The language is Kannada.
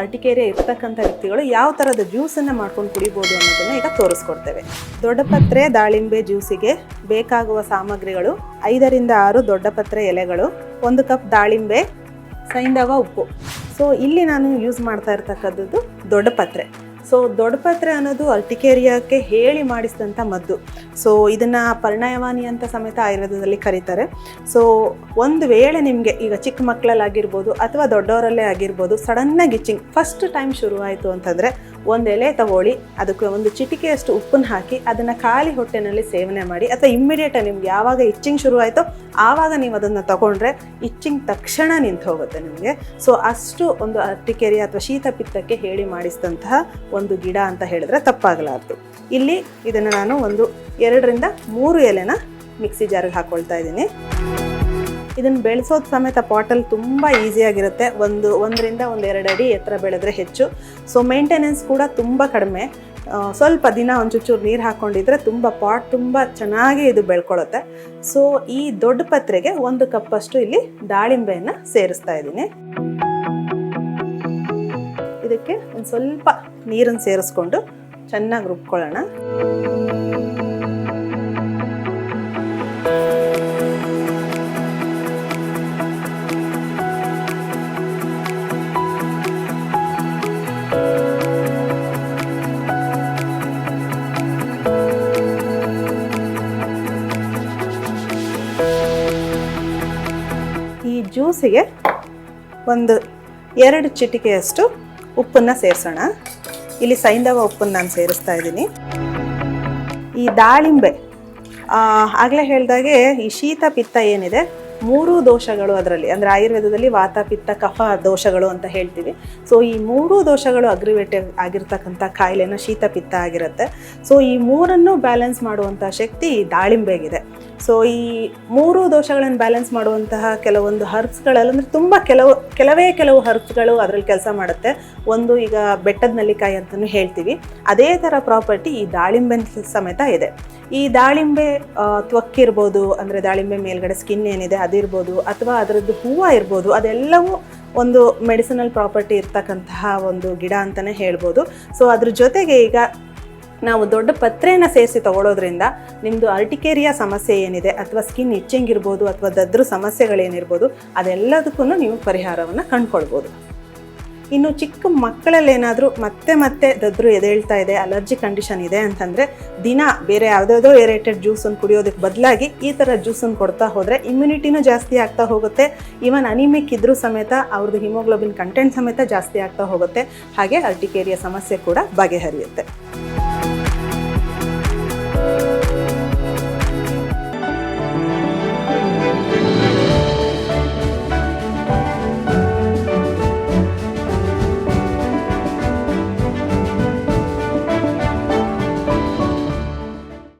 ಅರ್ಟಿಕೇರಿಯಾ ಇರ್ತಕ್ಕಂಥ ವ್ಯಕ್ತಿಗಳು ಯಾವ ಥರದ ಜ್ಯೂಸನ್ನು ಮಾಡ್ಕೊಂಡು ಕುಡಿಬೋದು ಅನ್ನೋದನ್ನು ಈಗ ತೋರಿಸ್ಕೊಡ್ತೇವೆ. ದೊಡ್ಡಪತ್ರೆ, ದಾಳಿಂಬೆ ಜ್ಯೂಸಿಗೆ ಬೇಕಾಗುವ ಸಾಮಗ್ರಿಗಳು ಐದರಿಂದ ಆರು ದೊಡ್ಡಪತ್ರೆ ಎಲೆಗಳು, ಒಂದು ಕಪ್ ದಾಳಿಂಬೆ, ಸೈಂಧವ ಉಪ್ಪು. ಸೊ ಇಲ್ಲಿ ನಾನು ಯೂಸ್ ಮಾಡ್ತಾ ಇರ್ತಕ್ಕಂಥದ್ದು ದೊಡ್ಡಪತ್ರೆ. ಸೊ ದೊಡ್ಡಪತ್ರೆ ಅನ್ನೋದು ಅರ್ಟಿಕೇರಿಯಾಕ್ಕೆ ಹೇಳಿ ಮಾಡಿಸಿದಂಥ ಮದ್ದು. ಸೊ ಇದನ್ನು ಪರ್ಣಯವಾನಿ ಅಂತ ಸಮೇತ ಆಯುರ್ವೇದದಲ್ಲಿ ಕರೀತಾರೆ. ಸೊ ಒಂದು ವೇಳೆ ನಿಮಗೆ ಈಗ ಚಿಕ್ಕ ಮಕ್ಕಳಲ್ಲಾಗಿರ್ಬೋದು ಅಥವಾ ದೊಡ್ಡವರಲ್ಲೇ ಆಗಿರ್ಬೋದು ಸಡನ್ನಾಗಿ ಇಚ್ಚಿಂಗ್ ಫಸ್ಟ್ ಟೈಮ್ ಶುರುವಾಯಿತು ಅಂತಂದರೆ ಒಂದು ಎಲೆ ತಗೊಳ್ಳಿ, ಅದಕ್ಕೆ ಒಂದು ಚಿಟಿಕೆಯಷ್ಟು ಉಪ್ಪನ್ನು ಹಾಕಿ ಅದನ್ನು ಖಾಲಿ ಹೊಟ್ಟೆನಲ್ಲಿ ಸೇವನೆ ಮಾಡಿ ಅಥವಾ ಇಮ್ಮಿಡಿಯೇಟಾಗಿ ನಿಮ್ಗೆ ಯಾವಾಗ ಇಚ್ಚಿಂಗ್ ಶುರುವಾಯಿತೋ ಆವಾಗ ನೀವು ಅದನ್ನು ತಗೊಂಡ್ರೆ ಇಚ್ಚಿಂಗ್ ತಕ್ಷಣ ನಿಂತು ಹೋಗುತ್ತೆ ನಿಮಗೆ. ಸೊ ಅಷ್ಟು ಒಂದು ಅರ್ಟಿಕೇರಿಯಾ ಅಥವಾ ಶೀತ ಪಿತ್ತಕ್ಕೆ ಹೇಳಿ ಮಾಡಿಸಿದಂತಹ ಒಂದು ಗಿಡ ಅಂತ ಹೇಳಿದ್ರೆ ತಪ್ಪಾಗಲಾರ್ದು. ಇಲ್ಲಿ ಇದನ್ನು ನಾನು ಒಂದು ಎರಡರಿಂದ ಮೂರು ಎಲೆನ ಮಿಕ್ಸಿ ಜಾರಿಗೆ ಹಾಕ್ಕೊಳ್ತಾ ಇದ್ದೀನಿ. ಇದನ್ನು ಬೆಳೆಸೋದು ಸಮೇತ ಪಾಟಲ್ಲಿ ತುಂಬ ಈಸಿಯಾಗಿರುತ್ತೆ ಒಂದು ಒಂದರಿಂದ ಒಂದು ಎರಡು ಅಡಿ ಎತ್ತರ ಬೆಳೆದ್ರೆ ಹೆಚ್ಚು. ಸೊ ಮೇಂಟೆನೆನ್ಸ್ ಕೂಡ ತುಂಬ ಕಡಿಮೆ. ಸ್ವಲ್ಪ ದಿನ ಒಂದು ಚೂಚೂರು ನೀರು ಹಾಕ್ಕೊಂಡಿದ್ರೆ ತುಂಬ ಪಾಟ್ ತುಂಬ ಚೆನ್ನಾಗಿ ಇದು ಬೆಳ್ಕೊಳ್ಳುತ್ತೆ ಸೊ ಈ ದೊಡ್ಡ ಪತ್ರೆಗೆ ಒಂದು ಕಪ್ಪಷ್ಟು ಇಲ್ಲಿ ದಾಳಿಂಬೆಯನ್ನು ಸೇರಿಸ್ತಾ ಇದ್ದೀನಿ. ಇದಕ್ಕೆ ಒಂದು ಸ್ವಲ್ಪ ನೀರನ್ನು ಸೇರಿಸ್ಕೊಂಡು ಚೆನ್ನಾಗಿ ರುಬ್ಕೊಳ್ಳೋಣ. ಈ ಜ್ಯೂಸಿಗೆ ಒಂದು ಎರಡು ಚಿಟಿಕೆಯಷ್ಟು ಉಪ್ಪನ್ನು ಸೇರಿಸೋಣ. ಇಲ್ಲಿ ಸೈಂಧವ ಉಪ್ಪನ್ನು ನಾನು ಸೇರಿಸ್ತಾ ಇದ್ದೀನಿ. ಈ ದಾಳಿಂಬೆ ಆಗಲೇ ಹೇಳಿದಾಗೆ ಈ ಶೀತ ಪಿತ್ತ ಏನಿದೆ, ಮೂರು ದೋಷಗಳು ಅದರಲ್ಲಿ. ಅಂದರೆ ಆಯುರ್ವೇದದಲ್ಲಿ ವಾತ ಪಿತ್ತ, ಕಫ ದೋಷಗಳು ಅಂತ ಹೇಳ್ತೀವಿ. ಸೊ ಈ ಮೂರು ದೋಷಗಳು ಅಗ್ರಿವೇಟ್ ಆಗಿರ್ತಕ್ಕಂಥ ಕಾಯಿಲೆನ ಶೀತ ಪಿತ್ತ ಆಗಿರುತ್ತೆ. ಸೊ ಈ ಮೂರನ್ನು ಬ್ಯಾಲೆನ್ಸ್ ಮಾಡುವಂಥ ಶಕ್ತಿ ಈ ದಾಳಿಂಬೆಗಿದೆ. ಸೊ ಈ ಮೂರು ದೋಷಗಳನ್ನು ಬ್ಯಾಲೆನ್ಸ್ ಮಾಡುವಂತಹ ಕೆಲವೊಂದು ಹರ್ಬ್ಸ್ಗಳಲ್ಲಿ ಅಂದರೆ ತುಂಬ ಕೆಲವು, ಕೆಲವೇ ಕೆಲವು ಹರ್ಬ್ಸ್ಗಳು ಅದರಲ್ಲಿ ಕೆಲಸ ಮಾಡುತ್ತೆ. ಒಂದು ಈಗ ಬೆಟ್ಟದ ನೆಲ್ಲಿಕಾಯಿ ಅಂತಲೂ ಹೇಳ್ತೀವಿ. ಅದೇ ಥರ ಪ್ರಾಪರ್ಟಿ ಈ ದಾಳಿಂಬೆ ಸಮೇತ ಇದೆ. ಈ ದಾಳಿಂಬೆ ತ್ವಕ್ಕಿರ್ಬೋದು ಅಂದರೆ ದಾಳಿಂಬೆ ಮೇಲ್ಗಡೆ ಸ್ಕಿನ್ ಏನಿದೆ ಅದಿರ್ಬೋದು ಅಥವಾ ಅದರದ್ದು ಹೂವು ಇರ್ಬೋದು, ಅದೆಲ್ಲವೂ ಒಂದು ಮೆಡಿಸಿನಲ್ ಪ್ರಾಪರ್ಟಿ ಇರ್ತಕ್ಕಂತಹ ಒಂದು ಗಿಡ ಅಂತಲೇ ಹೇಳ್ಬೋದು. ಸೊ ಅದ್ರ ಜೊತೆಗೆ ಈಗ ನಾವು ದೊಡ್ಡ ಪತ್ರೆಯನ್ನು ಸೇರಿಸಿ ತಗೊಳ್ಳೋದ್ರಿಂದ ನಿಮ್ಮದು ಅರ್ಟಿಕೇರಿಯಾ ಸಮಸ್ಯೆ ಏನಿದೆ ಅಥವಾ ಸ್ಕಿನ್ ಇಚ್ಚಿಂಗ್ ಇರ್ಬೋದು ಅಥವಾ ದದ್ರು ಸಮಸ್ಯೆಗಳೇನಿರ್ಬೋದು ಅದೆಲ್ಲದಕ್ಕೂ ನೀವು ಪರಿಹಾರವನ್ನು ಕಂಡುಕೊಳ್ಬೋದು. ಇನ್ನು ಚಿಕ್ಕ ಮಕ್ಕಳಲ್ಲಿ ಏನಾದರೂ ಮತ್ತೆ ಮತ್ತೆ ದದ್ರು ಎದೇಳ್ತಾ ಇದೆ ಅಲರ್ಜಿ ಕಂಡೀಷನ್ ಇದೆ ಅಂತಂದರೆ ದಿನ ಬೇರೆ ಯಾವುದಾದ್ರೂ ಏರೇಟೆಡ್ ಜ್ಯೂಸನ್ನು ಕುಡಿಯೋದಕ್ಕೆ ಬದಲಾಗಿ ಈ ಥರ ಜ್ಯೂಸನ್ನು ಕೊಡ್ತಾ ಹೋದರೆ ಇಮ್ಯುನಿಟಿನೂ ಜಾಸ್ತಿ ಆಗ್ತಾ ಹೋಗುತ್ತೆ. ಈವನ್ ಅನಿಮಿಕ್ ಇದ್ರೂ ಸಮೇತ ಅವ್ರದ್ದು ಹಿಮೋಗ್ಲೋಬಿನ್ ಕಂಟೆಂಟ್ ಸಮೇತ ಜಾಸ್ತಿ ಆಗ್ತಾ ಹೋಗುತ್ತೆ. ಹಾಗೆ ಅರ್ಟಿಕೇರಿಯಾ ಸಮಸ್ಯೆ ಕೂಡ ಬಗೆಹರಿಯುತ್ತೆ.